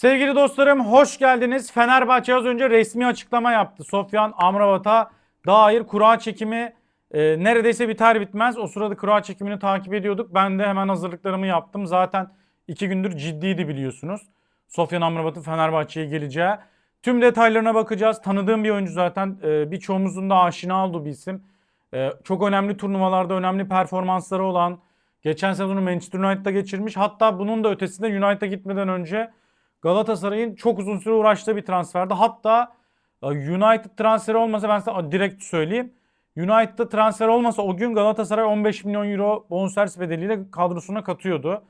Sevgili dostlarım hoş geldiniz. Fenerbahçe az önce resmi açıklama yaptı. Sofyan Amrabat'a dair kura çekimi e, neredeyse biter bitmez. O sırada kura çekimini takip ediyorduk. Ben de hemen hazırlıklarımı yaptım. Zaten iki gündür ciddiydi biliyorsunuz. Sofyan Amrabat'ın Fenerbahçe'ye geleceği. Tüm detaylarına bakacağız. Tanıdığım bir oyuncu zaten. E, birçoğumuzun da aşina olduğu bir isim. E, çok önemli turnuvalarda önemli performansları olan, geçen sezonu Manchester United'da geçirmiş. Hatta bunun da ötesinde United'a gitmeden önce Galatasaray'ın çok uzun süre uğraştığı bir transferdi. Hatta e, United transferi olmasa ben size direkt söyleyeyim. United'da transfer olmasa o gün Galatasaray 15 milyon euro bonservis bedeliyle kadrosuna katıyordu.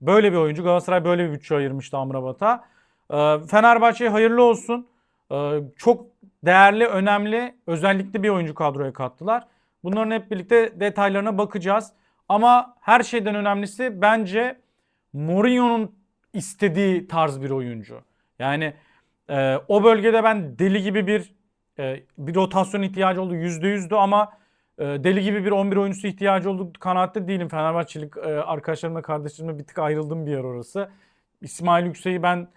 Böyle bir oyuncu. Galatasaray böyle bir bütçe ayırmıştı Amrabat'a. E, Fenerbahçe'ye hayırlı olsun. E, Çok değerli, önemli, özellikli bir oyuncu kadroya kattılar. Bunların hep birlikte detaylarına bakacağız. Ama her şeyden önemlisi bence Mourinho'nun istediği tarz bir oyuncu. Yani e, o bölgede ben deli gibi bir e, bir rotasyon ihtiyacı oldu %100'dü ama e, deli gibi bir 11 oyuncusu ihtiyacı olduğu kanaatte değilim. Fenerbahçelik e, arkadaşlarımla kardeşlerimle bir tık ayrıldım bir yer orası. İsmail Yüksek'i ben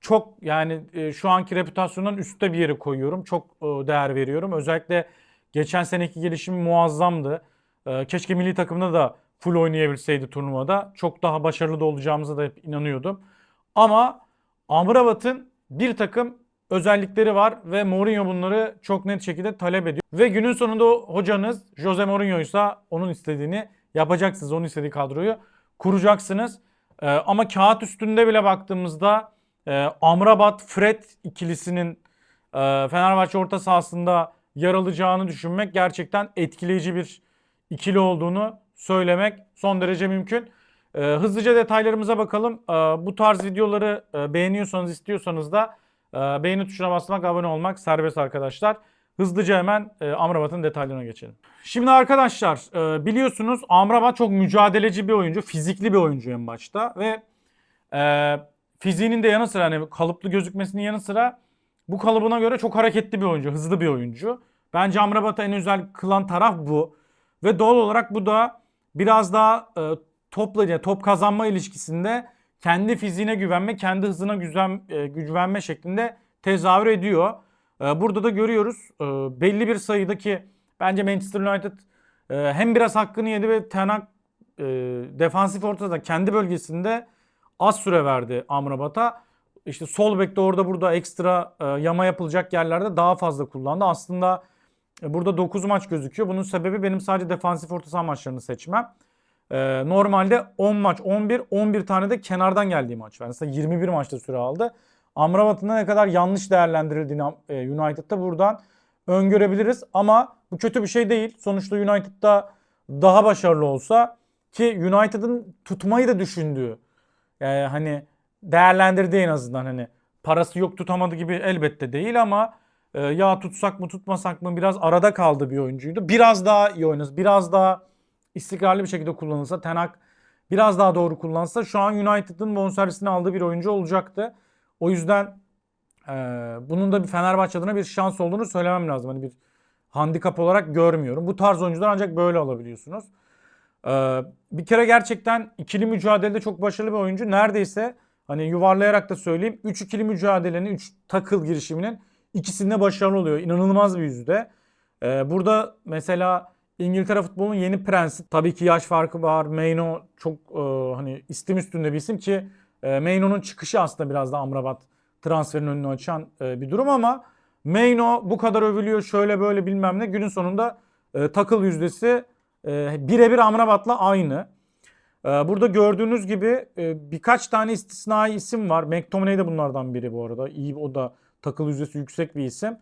çok yani e, şu anki reputasyondan üstte bir yere koyuyorum. Çok e, değer veriyorum. Özellikle geçen seneki gelişimi muazzamdı. E, keşke milli takımda da full oynayabilseydi turnuvada. Çok daha başarılı da olacağımıza da hep inanıyordum. Ama Amrabat'ın bir takım özellikleri var ve Mourinho bunları çok net şekilde talep ediyor. Ve günün sonunda hocanız Jose Mourinho ise onun istediğini yapacaksınız. Onun istediği kadroyu kuracaksınız. Ee, ama kağıt üstünde bile baktığımızda e, Amrabat Fred ikilisinin e, Fenerbahçe orta sahasında yer alacağını düşünmek gerçekten etkileyici bir ikili olduğunu söylemek son derece mümkün. Ee, hızlıca detaylarımıza bakalım. Ee, bu tarz videoları e, beğeniyorsanız istiyorsanız da e, beğeni tuşuna basmak, abone olmak serbest arkadaşlar. Hızlıca hemen e, Amrabat'ın detaylarına geçelim. Şimdi arkadaşlar e, biliyorsunuz Amrabat çok mücadeleci bir oyuncu, fizikli bir oyuncu en başta ve e, fiziğinin de yanı sıra hani kalıplı gözükmesinin yanı sıra bu kalıbına göre çok hareketli bir oyuncu, hızlı bir oyuncu. Bence Amrabat'ı en özel kılan taraf bu. Ve doğal olarak bu da biraz daha e, topla yani top kazanma ilişkisinde kendi fiziğine güvenme, kendi hızına güven, e, güvenme şeklinde tezahür ediyor. E, burada da görüyoruz e, belli bir sayıdaki bence Manchester United e, hem biraz hakkını yedi ve Ten Hag e, defansif ortada kendi bölgesinde az süre verdi Amrabat'a. İşte sol bekte orada burada ekstra e, yama yapılacak yerlerde daha fazla kullandı. Aslında Burada 9 maç gözüküyor. Bunun sebebi benim sadece defansif orta saha maçlarını seçmem. Ee, normalde 10 maç 11, 11 tane de kenardan geldiği maç var. Mesela 21 maçta süre aldı. Amrabat'ın ne kadar yanlış değerlendirildiğini e, United'da buradan öngörebiliriz. Ama bu kötü bir şey değil. Sonuçta United'da daha başarılı olsa ki United'ın tutmayı da düşündüğü yani hani değerlendirdiği en azından hani parası yok tutamadı gibi elbette değil ama e, ya tutsak mı tutmasak mı biraz arada kaldı bir oyuncuydu. Biraz daha iyi oynasa, biraz daha istikrarlı bir şekilde kullanılsa, Ten Hag biraz daha doğru kullansa şu an United'ın bonservisini aldığı bir oyuncu olacaktı. O yüzden e, bunun da bir Fenerbahçe adına bir şans olduğunu söylemem lazım. Hani bir handikap olarak görmüyorum. Bu tarz oyuncular ancak böyle alabiliyorsunuz. E, bir kere gerçekten ikili mücadelede çok başarılı bir oyuncu. Neredeyse hani yuvarlayarak da söyleyeyim 3 ikili mücadelenin 3 takıl girişiminin ikisinde başarılı oluyor. İnanılmaz bir yüzde. Ee, burada mesela İngiltere futbolunun yeni prensi tabii ki yaş farkı var. Maino çok e, hani istim üstünde bir isim ki e, Maino'nun çıkışı aslında biraz da Amrabat transferin önünü açan e, bir durum ama Maino bu kadar övülüyor şöyle böyle bilmem ne günün sonunda e, takıl yüzdesi e, birebir Amrabat'la aynı. E, burada gördüğünüz gibi e, birkaç tane istisnai isim var. McTominay de bunlardan biri bu arada. İyi o da takıl yüzdesi yüksek bir isim.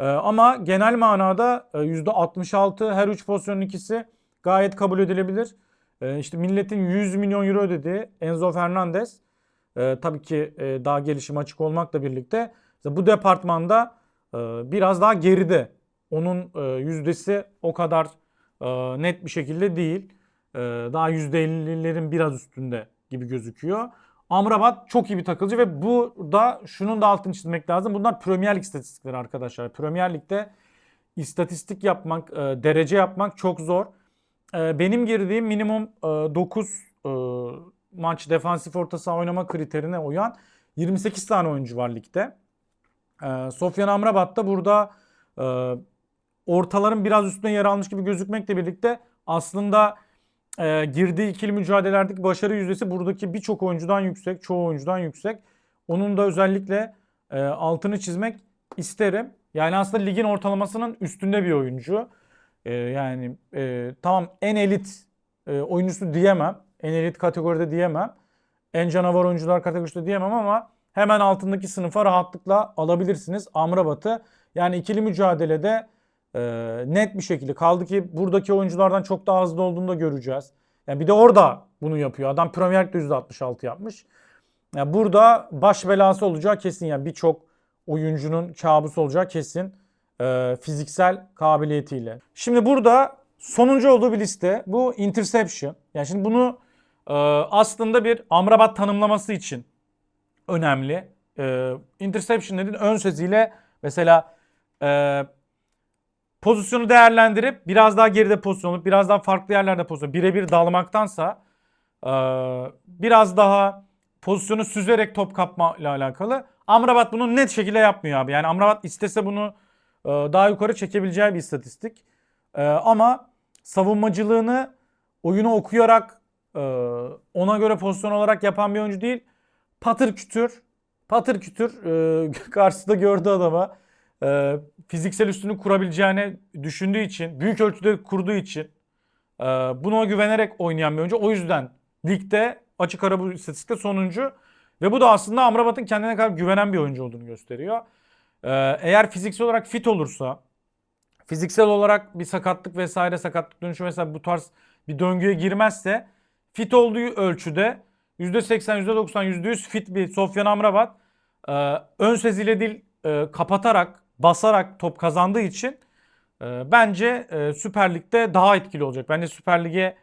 Ee, ama genel manada e, %66 her 3 pozisyonun ikisi gayet kabul edilebilir. Ee, işte milletin 100 milyon euro ödediği Enzo Fernandez e, tabii ki e, daha gelişim açık olmakla birlikte bu departmanda e, biraz daha geride. Onun e, yüzdesi o kadar e, net bir şekilde değil. E, daha %50'lerin biraz üstünde gibi gözüküyor. Amrabat çok iyi bir takılcı ve bu da şunun da altını çizmek lazım. Bunlar Premier Lig istatistikleri arkadaşlar. Premier Lig'de istatistik yapmak, e, derece yapmak çok zor. E, benim girdiğim minimum e, 9 e, maç defansif orta saha oynama kriterine uyan 28 tane oyuncu var ligde. Ee, Sofyan Amrabat da burada e, ortaların biraz üstüne yer almış gibi gözükmekle birlikte aslında e, girdiği ikili mücadelelerdeki başarı yüzdesi buradaki birçok oyuncudan yüksek, çoğu oyuncudan yüksek. Onun da özellikle e, altını çizmek isterim. Yani aslında ligin ortalamasının üstünde bir oyuncu. E, yani e, tamam en elit e, oyuncusu diyemem. En elit kategoride diyemem. En canavar oyuncular kategorisinde diyemem ama hemen altındaki sınıfa rahatlıkla alabilirsiniz Amrabat'ı. Yani ikili mücadelede e, net bir şekilde kaldı ki buradaki oyunculardan çok daha hızlı olduğunu da göreceğiz. Yani bir de orada bunu yapıyor. Adam Premier Lig'de %66 yapmış. Yani burada baş belası olacağı kesin. Yani birçok oyuncunun kabusu olacağı kesin. e, fiziksel kabiliyetiyle. Şimdi burada sonuncu olduğu bir liste. Bu interception. Yani şimdi bunu e, aslında bir Amrabat tanımlaması için önemli. E, interception dediğin ön sözüyle mesela e, pozisyonu değerlendirip biraz daha geride pozisyon alıp biraz daha farklı yerlerde pozisyon birebir dalmaktansa e, biraz daha pozisyonu süzerek top kapma ile alakalı. Amrabat bunu net şekilde yapmıyor abi. Yani Amrabat istese bunu e, daha yukarı çekebileceği bir istatistik. E, ama savunmacılığını oyunu okuyarak e, ona göre pozisyon olarak yapan bir oyuncu değil. Patır kütür, patır kütür e, karşısında gördü adama. E, fiziksel üstünlük kurabileceğini düşündüğü için, büyük ölçüde kurduğu için e, buna güvenerek oynayan bir oyuncu. O yüzden ligde açık ara bu istatistikte sonuncu. Ve bu da aslında Amrabat'ın kendine kadar güvenen bir oyuncu olduğunu gösteriyor. E, eğer fiziksel olarak fit olursa, fiziksel olarak bir sakatlık vesaire sakatlık dönüşü vesaire bu tarz bir döngüye girmezse fit olduğu ölçüde %80, %90, %100 fit bir Sofyan Amrabat e, ön seziyle değil e, kapatarak, basarak top kazandığı için e, bence e, Süper Lig'de daha etkili olacak. Bence Süper Lig'e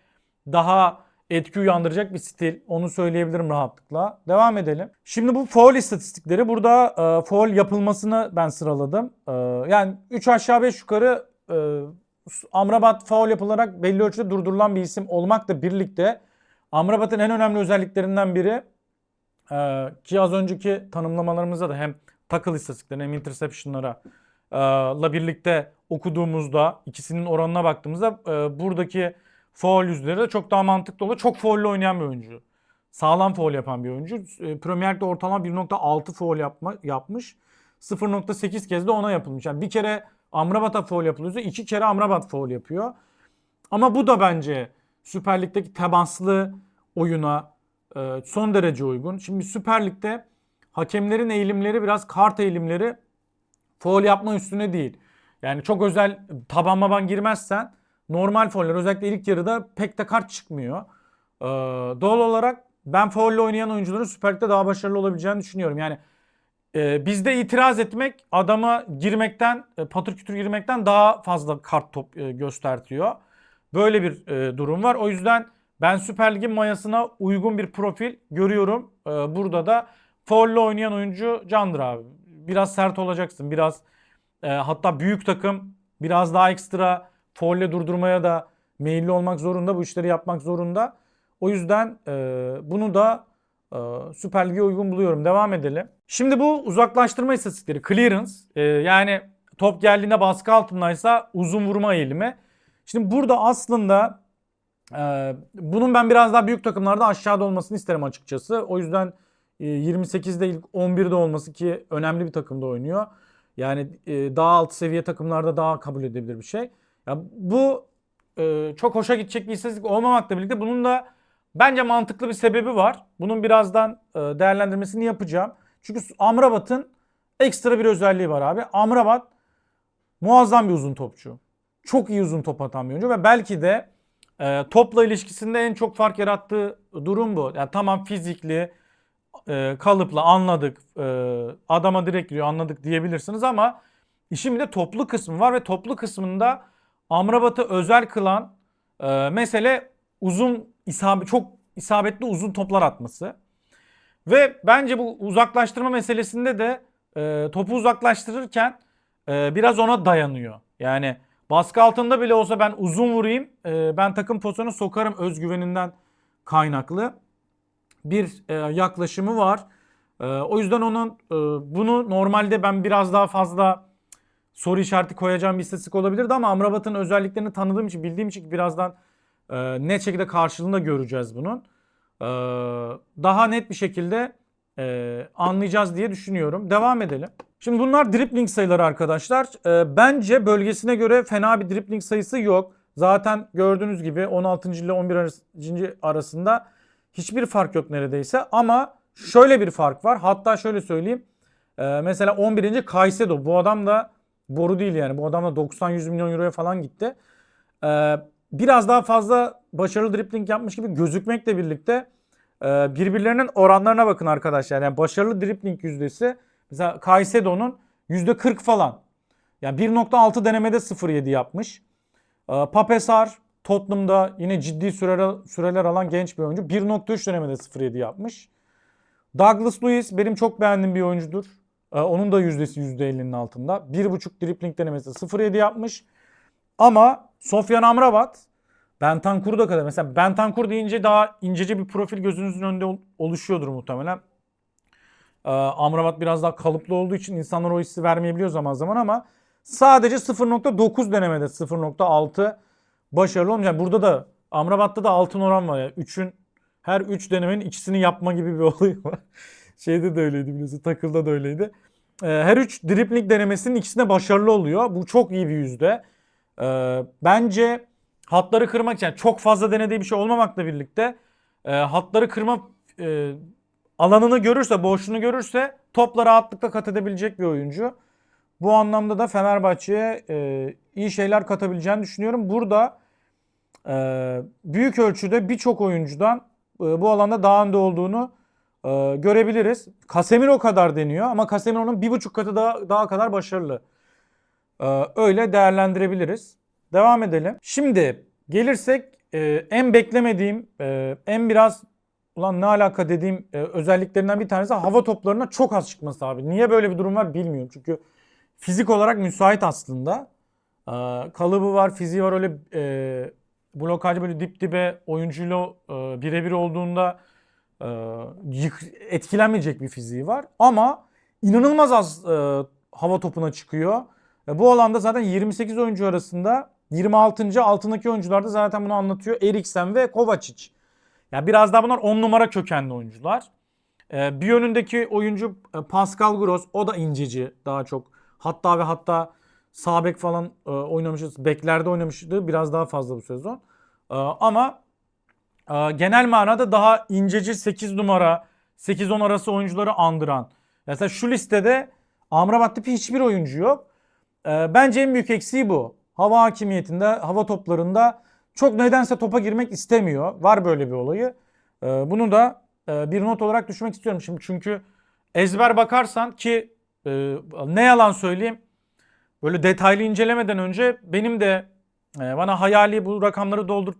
daha etki uyandıracak bir stil. Onu söyleyebilirim rahatlıkla. Devam edelim. Şimdi bu foul istatistikleri burada e, foul yapılmasını ben sıraladım. E, yani 3 aşağı 5 yukarı e, Amrabat foul yapılarak belli ölçüde durdurulan bir isim olmakla birlikte Amrabat'ın en önemli özelliklerinden biri e, ki az önceki tanımlamalarımızda da hem tackle istatistiklerine hem interception'lara e, la birlikte okuduğumuzda ikisinin oranına baktığımızda e, buradaki foul yüzleri de çok daha mantıklı oluyor. Çok faulle oynayan bir oyuncu. Sağlam foul yapan bir oyuncu. E, Premier Lig'de ortalama 1.6 foul yapma, yapmış. 0.8 kez de ona yapılmış. Yani bir kere Amrabat'a foul yapılıyorsa iki kere Amrabat foul yapıyor. Ama bu da bence Süper Lig'deki temaslı oyuna e, son derece uygun. Şimdi Süper Lig'de hakemlerin eğilimleri biraz kart eğilimleri foul yapma üstüne değil. Yani çok özel taban maban girmezsen normal fauller özellikle ilk yarıda pek de kart çıkmıyor. Ee, doğal olarak ben faulle oynayan oyuncuların Süper Lig'de daha başarılı olabileceğini düşünüyorum. Yani e, bizde itiraz etmek adama girmekten, e, patır kütür girmekten daha fazla kart top e, göstertiyor. Böyle bir e, durum var. O yüzden ben Süper Lig'in mayasına uygun bir profil görüyorum. E, burada da faulle oynayan oyuncu Candır abi. Biraz sert olacaksın. Biraz e, hatta büyük takım biraz daha ekstra faulle durdurmaya da meyilli olmak zorunda. Bu işleri yapmak zorunda. O yüzden e, bunu da e, Süper Lig'e uygun buluyorum. Devam edelim. Şimdi bu uzaklaştırma istatistikleri. Clearance. e, yani top geldiğinde baskı altındaysa uzun vurma eğilimi. Şimdi burada aslında e, bunun ben biraz daha büyük takımlarda aşağıda olmasını isterim açıkçası. O yüzden 28'de ilk 11'de olması ki önemli bir takımda oynuyor. Yani e, daha alt seviye takımlarda daha kabul edilebilir bir şey. Ya bu e, çok hoşa gidecek bir istatistik olmamakla birlikte bunun da bence mantıklı bir sebebi var. Bunun birazdan e, değerlendirmesini yapacağım. Çünkü Amrabat'ın ekstra bir özelliği var abi. Amrabat muazzam bir uzun topçu. Çok iyi uzun top atan bir oyuncu ve belki de topla ilişkisinde en çok fark yarattığı durum bu. Yani tamam fizikli, e, kalıpla anladık, e, adama direkt giriyor anladık diyebilirsiniz ama işin bir de toplu kısmı var ve toplu kısmında Amrabat'ı özel kılan e, mesele uzun isabet çok isabetli uzun toplar atması. Ve bence bu uzaklaştırma meselesinde de e, topu uzaklaştırırken e, biraz ona dayanıyor. Yani baskı altında bile olsa ben uzun vurayım, e, ben takım pozisyonu sokarım özgüveninden kaynaklı bir e, yaklaşımı var. Ee, o yüzden onun e, bunu normalde ben biraz daha fazla soru işareti koyacağım bir istatistik olabilirdi ama Amrabat'ın özelliklerini tanıdığım için bildiğim için birazdan e, net şekilde karşılığını göreceğiz bunun. Ee, daha net bir şekilde e, anlayacağız diye düşünüyorum. Devam edelim. Şimdi bunlar dribbling sayıları arkadaşlar. Ee, bence bölgesine göre fena bir dribbling sayısı yok. Zaten gördüğünüz gibi 16. ile 11. arası- arasında hiçbir fark yok neredeyse. Ama şöyle bir fark var. Hatta şöyle söyleyeyim. Ee, mesela 11. Caicedo. Bu adam da boru değil yani. Bu adam da 90-100 milyon euroya falan gitti. Ee, biraz daha fazla başarılı dribbling yapmış gibi gözükmekle birlikte e, birbirlerinin oranlarına bakın arkadaşlar. Yani başarılı dribbling yüzdesi mesela Caicedo'nun %40 falan. Yani 1.6 denemede 0.7 yapmış. Ee, Papesar Tottenham'da yine ciddi süreler, süreler alan genç bir oyuncu. 1.3 denemede 0.7 yapmış. Douglas Lewis benim çok beğendiğim bir oyuncudur. Ee, onun da yüzdesi %50'nin altında. 1.5 dribbling denemesi 0.7 yapmış. Ama Sofyan Amrabat Bentancur da kadar. Mesela Bentancur deyince daha incece bir profil gözünüzün önünde ol- oluşuyordur muhtemelen. Ee, Amrabat biraz daha kalıplı olduğu için insanlar o hissi vermeyebiliyor zaman zaman ama sadece 0.9 denemede 0.6 başarılı. Yani burada da Amrabat'ta da altın oran var ya. 3'ün her 3 denemenin ikisini yapma gibi bir olay var. Şeyde de öyleydi biliyorsun. Takılda da öyleydi. Ee, her 3 dribling denemesinin ikisine başarılı oluyor. Bu çok iyi bir yüzde. Ee, bence hatları kırmak için yani çok fazla denediği bir şey olmamakla birlikte e, hatları kırma e, alanını görürse, boşluğunu görürse topla rahatlıkla kat edebilecek bir oyuncu. Bu anlamda da Fenerbahçe'ye e, iyi şeyler katabileceğini düşünüyorum. Burada e, büyük ölçüde birçok oyuncudan e, bu alanda daha önde olduğunu e, görebiliriz. Casemiro kadar deniyor ama Casemiro'nun bir buçuk katı daha, daha kadar başarılı. E, öyle değerlendirebiliriz. Devam edelim. Şimdi gelirsek e, en beklemediğim, e, en biraz ulan ne alaka dediğim e, özelliklerinden bir tanesi hava toplarına çok az çıkması abi. Niye böyle bir durum var bilmiyorum. Çünkü fizik olarak müsait aslında. Kalıbı var, fiziği var öyle e, blokajı böyle dip dibe oyuncuyla e, birebir olduğunda e, etkilenmeyecek bir fiziği var. Ama inanılmaz az e, hava topuna çıkıyor. E, bu alanda zaten 28 oyuncu arasında 26. altındaki oyuncular da zaten bunu anlatıyor. Eriksen ve Kovacic. Ya biraz daha bunlar 10 numara kökenli oyuncular. E, bir yönündeki oyuncu e, Pascal Gross o da inceci daha çok. Hatta ve hatta sağ bek falan e, oynamışız. Beklerde oynamıştı biraz daha fazla bu sezon. E, ama e, genel manada daha inceci 8 numara 8-10 arası oyuncuları andıran. Mesela şu listede Amrabat tipi hiçbir oyuncu yok. E, bence en büyük eksiği bu. Hava hakimiyetinde, hava toplarında çok nedense topa girmek istemiyor. Var böyle bir olayı. E, bunu da e, bir not olarak düşmek istiyorum şimdi. Çünkü ezber bakarsan ki e, ne yalan söyleyeyim böyle detaylı incelemeden önce benim de e, bana hayali bu rakamları doldur,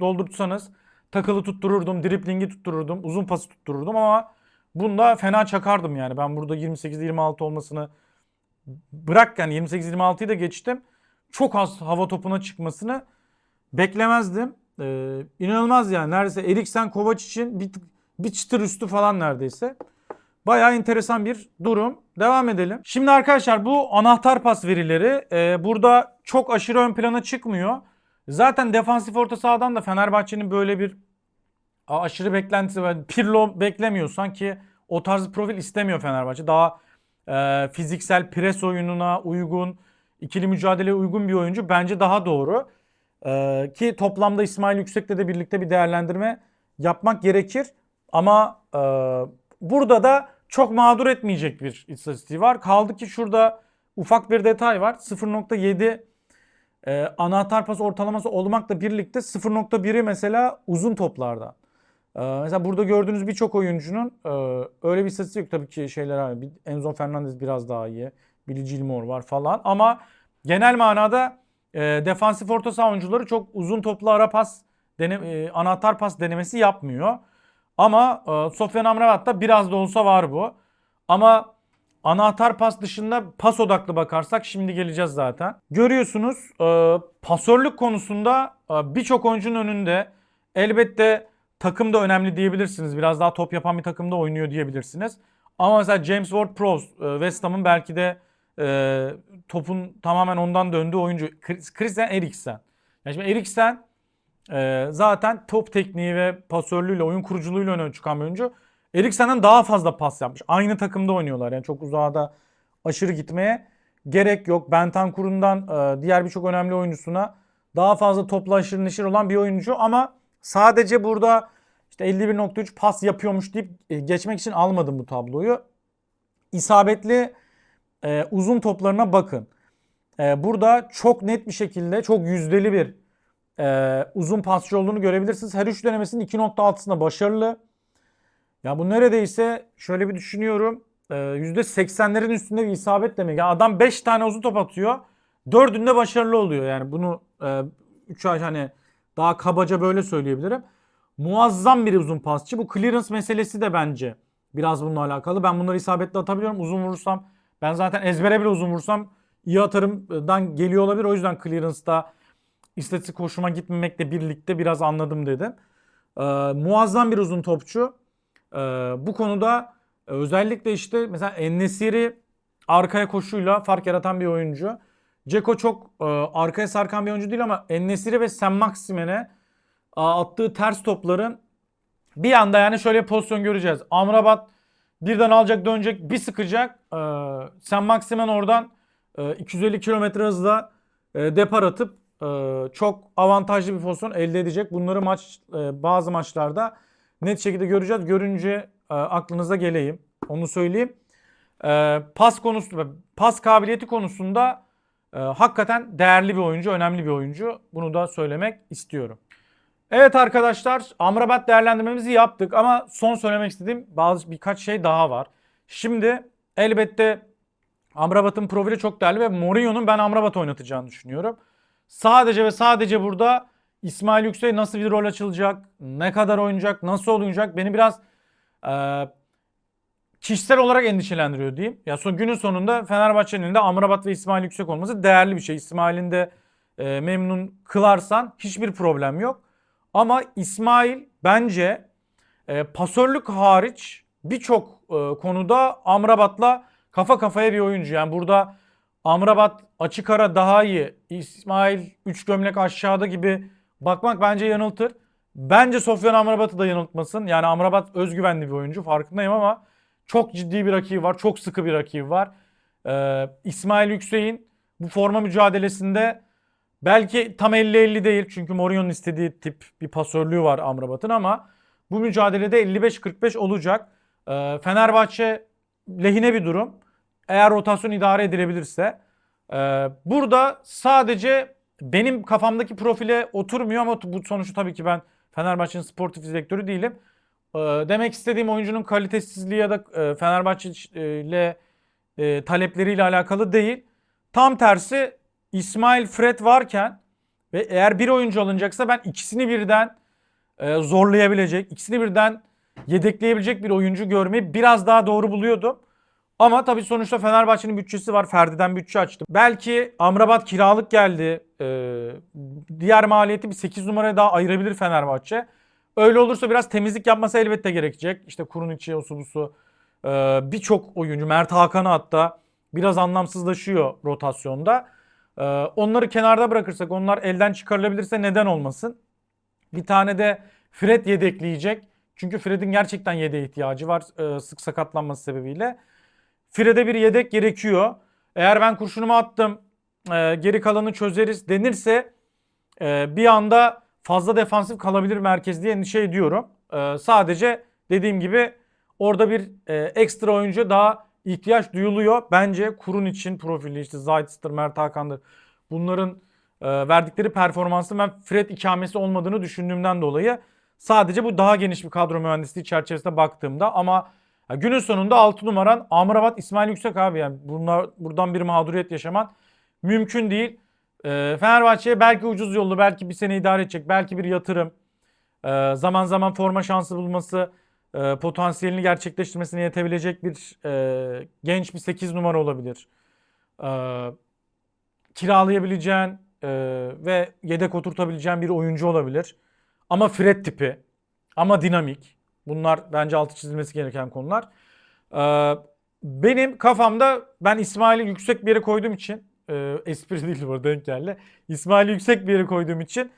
doldurtsanız takılı tuttururdum, driplingi tuttururdum, uzun pası tuttururdum ama bunda fena çakardım yani. Ben burada 28-26 olmasını bırak yani 28-26'yı da geçtim. Çok az hava topuna çıkmasını beklemezdim. Ee, inanılmaz yani. Neredeyse Eriksen Kovac için bir, bir çıtır üstü falan neredeyse. Bayağı enteresan bir durum. Devam edelim. Şimdi arkadaşlar bu anahtar pas verileri e, burada çok aşırı ön plana çıkmıyor. Zaten defansif orta sahadan da Fenerbahçe'nin böyle bir aşırı beklentisi var. Pirlo beklemiyorsan ki o tarz profil istemiyor Fenerbahçe. Daha e, fiziksel pres oyununa uygun, ikili mücadeleye uygun bir oyuncu bence daha doğru. E, ki toplamda İsmail Yüksek'le de birlikte bir değerlendirme yapmak gerekir. Ama e, burada da çok mağdur etmeyecek bir istatistiği var. Kaldı ki şurada ufak bir detay var. 0.7 e, anahtar pas ortalaması olmakla birlikte 0.1'i mesela uzun toplarda. E, mesela burada gördüğünüz birçok oyuncunun e, öyle bir istatistik yok. Tabii ki şeyler var. Bir- Enzo Fernandez biraz daha iyi. Billy Gilmore var falan. Ama genel manada e, defansif orta saha oyuncuları çok uzun toplu ara pas, dene, e, anahtar pas denemesi yapmıyor. Ama e, Sofyan Amrabat'ta biraz da olsa var bu. Ama anahtar pas dışında pas odaklı bakarsak şimdi geleceğiz zaten. Görüyorsunuz e, pasörlük konusunda e, birçok oyuncunun önünde elbette takım da önemli diyebilirsiniz. Biraz daha top yapan bir takımda oynuyor diyebilirsiniz. Ama mesela James Ward-Prowse e, West Ham'ın belki de e, topun tamamen ondan döndüğü oyuncu. Chris- Christian Eriksen. Yani şimdi Eriksen e, zaten top tekniği ve pasörlüğüyle, oyun kuruculuğuyla öne çıkan bir oyuncu. Eriksen'den daha fazla pas yapmış. Aynı takımda oynuyorlar. Yani çok uzağa da aşırı gitmeye gerek yok. Bentancur'undan e, diğer birçok önemli oyuncusuna daha fazla topla aşırı neşir olan bir oyuncu ama sadece burada işte 51.3 pas yapıyormuş deyip e, geçmek için almadım bu tabloyu. İsabetli e, uzun toplarına bakın. E, burada çok net bir şekilde çok yüzdeli bir e, uzun pasçı olduğunu görebilirsiniz. Her üç denemesinin 2.6'sında başarılı. Ya bu neredeyse şöyle bir düşünüyorum. e, %80'lerin üstünde bir isabet demek. Ya adam 5 tane uzun top atıyor. Dördünde başarılı oluyor. Yani bunu 3 ay hani daha kabaca böyle söyleyebilirim. Muazzam bir uzun pasçı. Bu clearance meselesi de bence biraz bununla alakalı. Ben bunları isabetli atabiliyorum. Uzun vurursam ben zaten ezbere bile uzun vurursam iyi atarımdan geliyor olabilir. O yüzden clearance'da istatistik hoşuma gitmemekle birlikte biraz anladım dedim. Ee, muazzam bir uzun topçu. Ee, bu konuda e, özellikle işte mesela Ennesiri arkaya koşuyla fark yaratan bir oyuncu. Ceko çok e, arkaya sarkan bir oyuncu değil ama Ennesiri ve Sen Maximen'e a, attığı ters topların bir anda yani şöyle pozisyon göreceğiz. Amrabat birden alacak dönecek bir sıkacak. Ee, Sen Maximen oradan e, 250 kilometre hızla e, depar atıp e, çok avantajlı bir pozisyon elde edecek. Bunları maç e, bazı maçlarda net şekilde göreceğiz. Görünce e, aklınıza geleyim. Onu söyleyeyim. E, pas konusu, pas kabiliyeti konusunda e, hakikaten değerli bir oyuncu, önemli bir oyuncu. Bunu da söylemek istiyorum. Evet arkadaşlar, Amrabat değerlendirmemizi yaptık ama son söylemek istediğim bazı birkaç şey daha var. Şimdi elbette Amrabat'ın profili çok değerli ve Mourinho'nun ben Amrabat oynatacağını düşünüyorum. Sadece ve sadece burada İsmail Yüksek nasıl bir rol açılacak, ne kadar oynayacak, nasıl oynayacak beni biraz e, kişisel olarak endişelendiriyor diyeyim. Ya son günün sonunda Fenerbahçe'nin de Amrabat ve İsmail Yüksek olması değerli bir şey. İsmail'in de e, memnun kılarsan hiçbir problem yok. Ama İsmail bence e, pasörlük hariç birçok e, konuda Amrabat'la kafa kafaya bir oyuncu. Yani burada Amrabat açık ara daha iyi. İsmail 3 gömlek aşağıda gibi bakmak bence yanıltır. Bence Sofyan Amrabat'ı da yanıltmasın. Yani Amrabat özgüvenli bir oyuncu farkındayım ama çok ciddi bir rakibi var. Çok sıkı bir rakibi var. Ee, İsmail Yüksek'in bu forma mücadelesinde belki tam 50-50 değil. Çünkü Mourinho'nun istediği tip bir pasörlüğü var Amrabat'ın ama bu mücadelede 55-45 olacak. Ee, Fenerbahçe lehine bir durum. Eğer rotasyon idare edilebilirse. Ee, burada sadece benim kafamdaki profile oturmuyor ama bu sonuçta tabii ki ben Fenerbahçe'nin sportif direktörü değilim. Ee, demek istediğim oyuncunun kalitesizliği ya da e, Fenerbahçe ile e, talepleriyle alakalı değil. Tam tersi İsmail Fred varken ve eğer bir oyuncu alınacaksa ben ikisini birden e, zorlayabilecek, ikisini birden yedekleyebilecek bir oyuncu görmeyi biraz daha doğru buluyordum. Ama tabii sonuçta Fenerbahçe'nin bütçesi var. Ferdi'den bütçe açtı. Belki Amrabat kiralık geldi. Ee, diğer maliyeti bir 8 numaraya daha ayırabilir Fenerbahçe. Öyle olursa biraz temizlik yapması elbette gerekecek. İşte kurun içi, osu busu. Ee, Birçok oyuncu, Mert Hakan'ı hatta biraz anlamsızlaşıyor rotasyonda. Ee, onları kenarda bırakırsak, onlar elden çıkarılabilirse neden olmasın? Bir tane de Fred yedekleyecek. Çünkü Fred'in gerçekten yedeğe ihtiyacı var e, sık sakatlanması sebebiyle. Fred'e bir yedek gerekiyor. Eğer ben kurşunumu attım e, geri kalanı çözeriz denirse e, bir anda fazla defansif kalabilir merkez diye endişe ediyorum. E, sadece dediğim gibi orada bir e, ekstra oyuncu daha ihtiyaç duyuluyor. Bence kurun için profili işte Zayt'tır, Mert Hakan'dır. Bunların e, verdikleri performansın ben Fred ikamesi olmadığını düşündüğümden dolayı sadece bu daha geniş bir kadro mühendisliği çerçevesinde baktığımda ama ya günün sonunda 6 numaran Amrabat İsmail Yüksek abi yani bunlar buradan bir mağduriyet yaşaman mümkün değil. Ee, Fenerbahçe'ye belki ucuz yollu belki bir sene idare edecek belki bir yatırım ee, zaman zaman forma şansı bulması e, potansiyelini gerçekleştirmesine yetebilecek bir e, genç bir 8 numara olabilir. Ee, kiralayabileceğin e, ve yedek oturtabileceğin bir oyuncu olabilir. Ama Fred tipi ama dinamik. Bunlar bence altı çizilmesi gereken konular. Ee, benim kafamda ben İsmail'i yüksek bir yere koyduğum için e, espri değil bu denk geldi. İsmail'i yüksek bir yere koyduğum için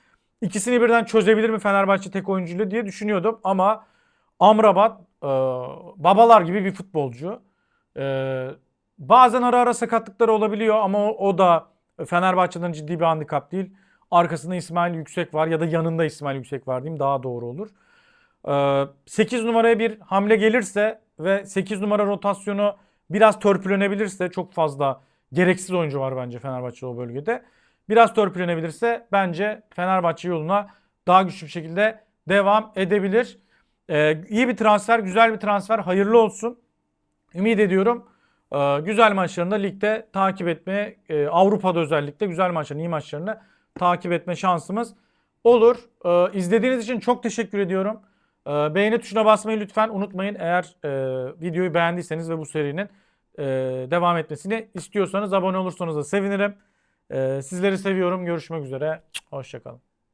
ikisini birden çözebilir mi Fenerbahçe tek oyuncuyla diye düşünüyordum ama Amrabat e, babalar gibi bir futbolcu. E, bazen ara ara sakatlıkları olabiliyor ama o, o da Fenerbahçe'den ciddi bir handikap değil. Arkasında İsmail Yüksek var ya da yanında İsmail Yüksek var diyeyim daha doğru olur. Ee, 8 numaraya bir hamle gelirse ve 8 numara rotasyonu biraz törpülenebilirse çok fazla gereksiz oyuncu var bence Fenerbahçe o bölgede. Biraz törpülenebilirse bence Fenerbahçe yoluna daha güçlü bir şekilde devam edebilir. Ee, iyi bir transfer, güzel bir transfer. Hayırlı olsun. Ümit ediyorum. Ee, güzel maçlarını da ligde takip etmeye, e, Avrupa'da özellikle güzel maçlarını, iyi maçlarını takip etme şansımız olur. Ee, izlediğiniz için çok teşekkür ediyorum. Ee, beğeni tuşuna basmayı lütfen unutmayın. Eğer e, videoyu beğendiyseniz ve bu serinin e, devam etmesini istiyorsanız abone olursanız da sevinirim. Ee, sizleri seviyorum. Görüşmek üzere. Hoşçakalın.